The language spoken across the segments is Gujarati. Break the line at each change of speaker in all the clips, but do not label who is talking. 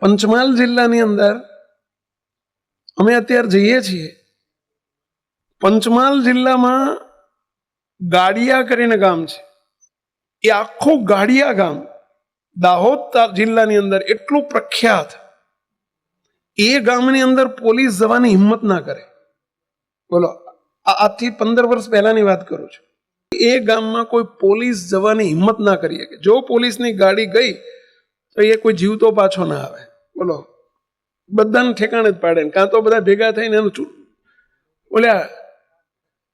પંચમહાલ જિલ્લાની અંદર અમે અત્યારે જઈએ છીએ. પંચમહાલ જિલ્લામાં ગાડિયા કરીને ગામ છે. એ આખું ગાડિયા ગામ દાહોદ જિલ્લાની અંદર એટલું પ્રખ્યાત. એ ગામની અંદર પોલીસ જવાની હિંમત ના કરે. બોલો આજથી પંદર વર્ષ પહેલાની વાત કરું છું. એ ગામમાં કોઈ પોલીસ જવાની હિંમત ના કરી શકે. જો પોલીસની ગાડી ગઈ તો એ કોઈ જીવતો પાછો ના આવે. બોલો. બધાને ઠેકાણે જ પાડે કાં તો બધા ભેગા થઈને એનું ચૂ બોલ્યા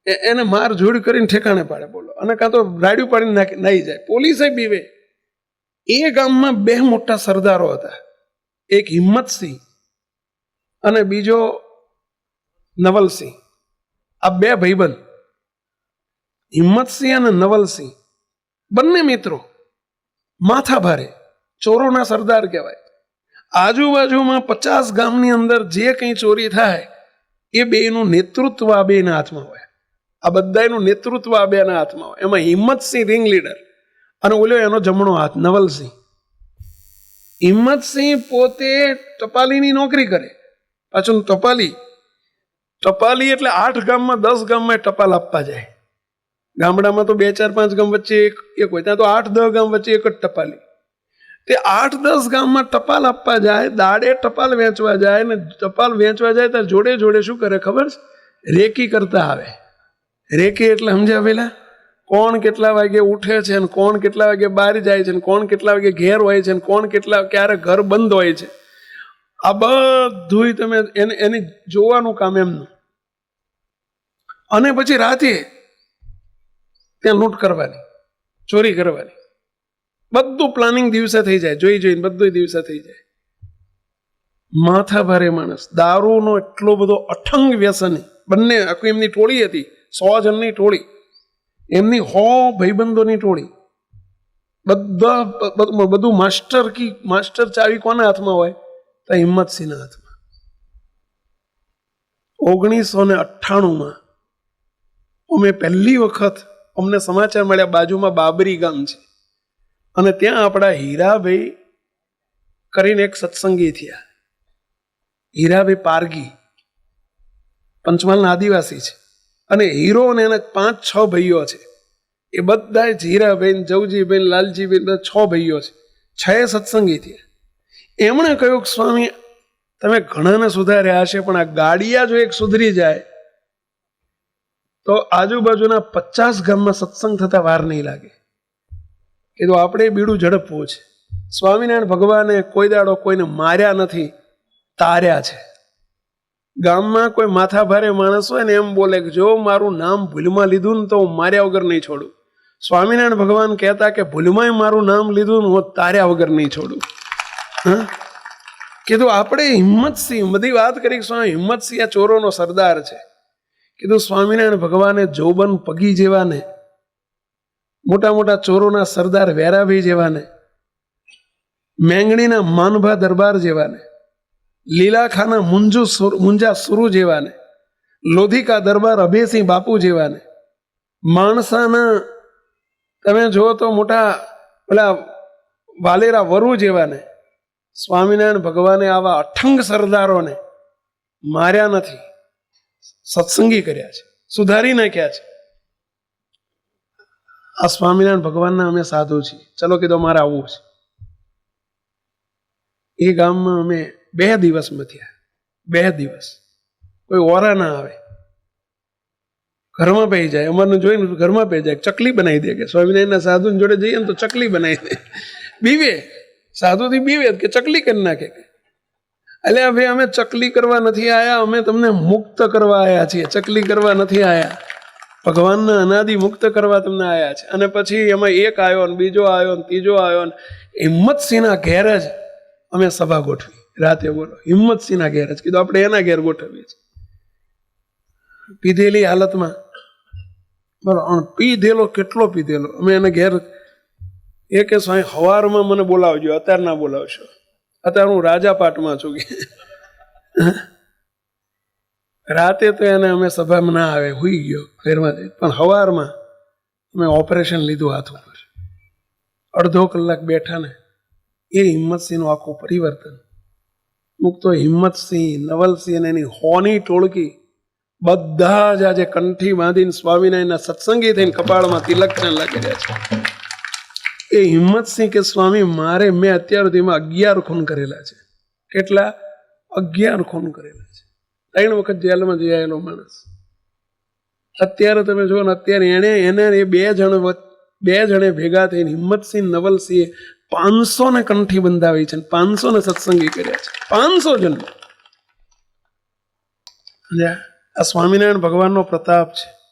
એને માર જોડ કરીને ઠેકાણે પાડે, બોલો. અને કાં તો રાડ્યું પાડીને નાખી નાહી જાય. પોલીસે બીવે એ ગામમાં બે મોટા સરદારો હતા. એક હિંમતસિંહ અને બીજો નવલસિંહ. આ બે ભાઈબંધ. હિંમતસિંહ અને નવલસિંહ. બંને મિત્રો માથા ભારે. ચોરોના સરદાર કહેવાય. આજુબાજુમાં પચાસ ગામની અંદર જે કંઈ ચોરી થાય, એ બેનું નેતૃત્વ આ બેના હાથમાં હોય. આ બધાનું નેતૃત્વ આ બેના હાથમાં હોય. એમાં હિંમતસિંહ રિંગ લીડર અને ઓલો એનો જમણો હાથ, નવલસિંહ. હિંમતસિંહ પોતે ટપાલીની નોકરી કરે. પાછું ટપાલી. ટપાલી એટલે આઠ ગામમાં દસ ગામમાં ટપાલ આપવા જાય. ગામડામાં તો બે ચાર પાંચ ગામ વચ્ચે એક એક હોય. ત્યાં તો આઠ દસ ગામ વચ્ચે એક જ ટપાલી. તે આઠ દસ ગામમાં ટપાલ આપવા જાય, દાડે ટપાલ વેચવા જાય ને ટપાલ વેચવા જાય ત્યારે જોડે જોડે શું કરે ખબર છે? રેકી કરતા આવે. રેકી એટલે સમજ્યા પેલા? કોણ કેટલા વાગે ઉઠે છે ને કોણ કેટલા વાગે બહાર જાય છે ને કોણ કેટલા વાગે ઘેર હોય છે ને કોણ કેટલા, ક્યારે ઘર બંધ હોય છે? આ બધુંય તમે એને, એની જોવાનું કામ એમનું. અને પછી રાતે ત્યાં લૂંટ કરવાની, ચોરી કરવાની. બધું પ્લાનિંગ દિવસે થઈ જાય. જોઈ જોઈને બધું દિવસે થઈ જાય. માથા ભારે માણસ, દારૂનો એટલો બધો અઠંગ વ્યસન. બંને આખી એમની ટોળી હતી, સો જણની ટોળી. એમની હો ભાઈબંધોની ટોળી. બધા બધું માસ્ટર કી, માસ્ટર ચાવી કોના હાથમાં હોય? તો હિંમતસિંહના હાથમાં. ઓગણીસો ને અઠ્ઠાણુંમાં અમે પહેલી વખત અમને સમાચાર મળ્યા બાજુમાં બાબરી ગામ છે. અને ત્યાં આપણા હીરાભાઈ કરીને એક સત્સંગી થયા. હીરાભાઈ પારગી, પંચમહાલના આદિવાસી છે. અને હીરો અને એના પાંચ, છ ભાઈઓ છે. એ બધા જ હીરાબેન, જવજીબેન, લાલજીબેન, બધા છ ભાઈઓ છે. છ સત્સંગી થયા. એમણે કહ્યું કે, સ્વામી, તમે ઘણાને સુધાર્યા હશે, પણ આ ગાડિયા જો એક સુધરી જાય, તો આજુબાજુના પચાસ ગામમાં સત્સંગ થતા વાર નહીં લાગે. કીધું આપણે બીડું ઝડપવું છે. સ્વામિનારાયણ ભગવાને કોઈ દાડો કોઈને માર્યા નથી, તાર્યા છે. ગામમાં કોઈ માથાભારે માણસ હોય ને એમ બોલે કે જો મારું નામ ભૂલમાં લીધું ને તો હું માર્યા વગર નહીં છોડું. સ્વામિનારાયણ ભગવાન કહેતા કે ભૂલમાંય મારું નામ લીધું ને હું તાર્યા વગર નહીં છોડું. હા? કીધું, આપણે હિંમતસિંહ બધી વાત કરી સ્વામી હિંમતસિંહ આ ચોરોનો સરદાર છે. કીધું, સ્વામિનારાયણ ભગવાને જોબન પગી જેવાને મોટા મોટા ચોરોના સરદાર વેરાભાઈ જેવાને, મેંગણીના માનભા દરબાર જેવાને, લીલાખાના મુંજુ મુંજા સુરુ જેવાને, લોધિકા દરબાર અભયસિંહ બાપુ જેવાને, માણસાના, તમે જુઓ તો મોટા, પેલા વાલેરા વરુ જેવાને, સ્વામિનારાયણ ભગવાને આવા અઠંગ સરદારોને માર્યા નથી, સત્સંગી કર્યા છે, સુધારી નાખ્યા છે. આ સ્વામિનારાયણ ભગવાનના અમે સાધુ છીએ. ચલો કીધો મારે આવવું છે. એ ગામમાં અમે બે દિવસમાં થયા. બે દિવસ. કોઈ ઓરા ના આવે. ઘરમાં પહી જાય. અમારને જોઈને ઘરમાં પહી જાય. ચકલી બનાવી દે કે સ્વામિનારાયણના સાધુની જોડે જઈએ ને તો ચકલી બનાવી દે. બીવે. સાધુથી બીવે કે ચકલી કરી નાખે એટલે ભાઈ, અમે ચકલી કરવા નથી આવ્યા અમે તમને મુક્ત કરવા આવ્યા છીએ. ચકલી કરવા નથી આયા. ભગવાનના અનાદિ મુક્ત કરવા તમને આવ્યા છે. અને પછી એમાં એક આવ્યો ને બીજો આવ્યો ને ત્રીજો આવ્યો ને હિંમતસિંહના ઘેર જ અમે સભા ગોઠવી. રાતે બોલો, હિંમતસિંહના ઘેર જ. કીધું, આપણે એના ઘેર ગોઠવીએ છીએ. પીધેલી હાલતમાં બરાબર પીધેલો, કેટલો પીધેલો? અમે એને ઘેર એ કે સ્વાય હવારમાં મને બોલાવજો અત્યારે ના બોલાવશો. અત્યારે હું રાજા પાટમાં છું. કે રાતે તો એને અમે સભામાં ના આવે, હોઈ ગયો ફેરમાં પણ હવારમાં અમે ઓપરેશન લીધું હાથ ઉપર. અડધો કલાક બેઠા ને એ હિંમતસિંહનું આખું પરિવર્તન. અમુક તો હિંમતસિંહ, નવલસિંહ અને એની હોની ટોળકી બધા જ આજે કંઠી બાંધીને સ્વામિનારાયણના સત્સંગી થઈને કપાળમાં તિલકને લાગી રહ્યા છે. એ હિંમતસિંહ કે, સ્વામી, મારે મેં અત્યાર સુધીમાં અગિયાર ખૂન કરેલા છે. કેટલા? અગિયાર ખૂન કરેલા છે. ત્રણ વખત જેલમાં જઈ આવેલો માણસ. અત્યારે તમે જુઓ ને, અત્યારે એણે, એને એ બે જણ બે જણે ભેગા થઈને હિંમતસિંહ નવલસિંહે પાંચસો ને કંઠી બંધાવી છે પાંચસો ને સત્સંગી કર્યા છે. પાંચસો જણ આ સ્વામિનારાયણ ભગવાનનો પ્રતાપ છે.